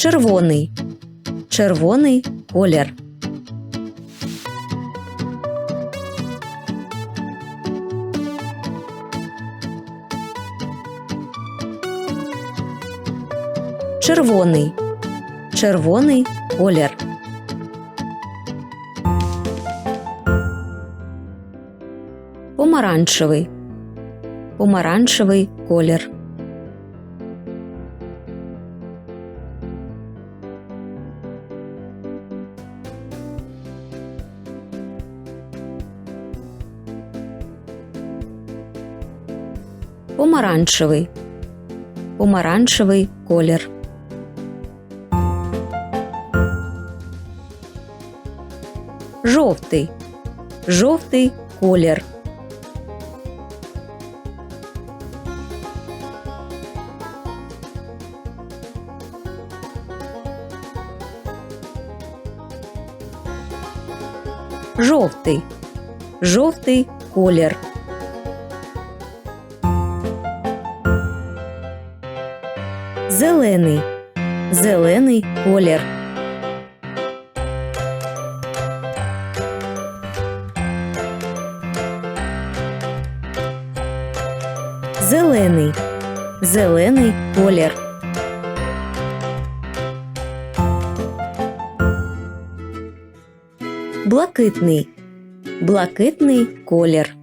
Червоний. Червоний колір. Червоний. Червоний колір. Помаранчевий. Помаранчевий колір. Помаранчевий. Помаранчевий колір. Жовтий. Жовтий колір. Жовтий. Жовтий колір. Зелений. Зелений колір. Зелений. Зелений колір. Блакитний. Блакитний колір.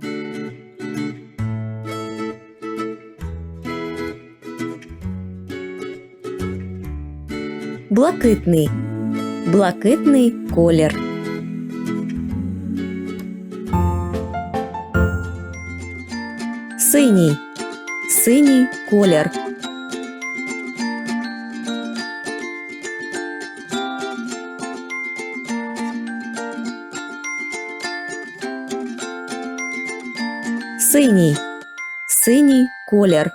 Блакитний. Блакитний колір. Синій. Синій колір. Синій. Синій колір.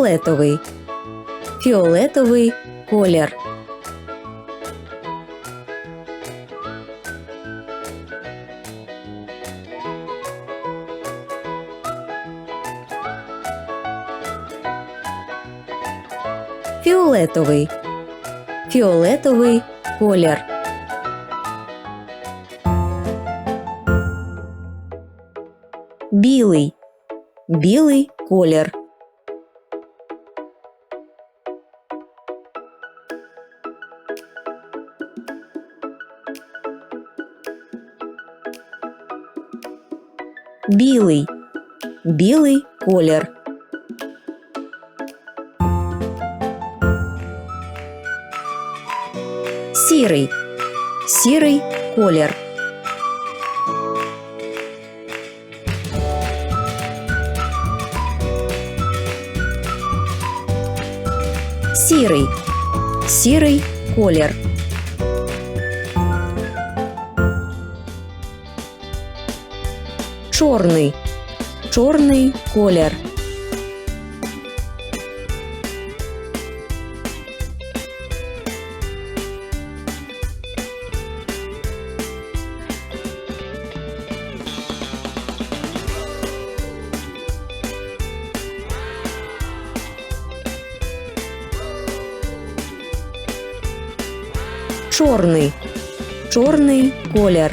Фіолетовий. Фіолетовий колір. Фіолетовий. Фіолетовий колір. Білий. Білий колір. Білий. Білий колір. Сірий. Сірий колір. Сірий. Сірий колір. Чорний. Чорний колір. Чорний. Чорний колір.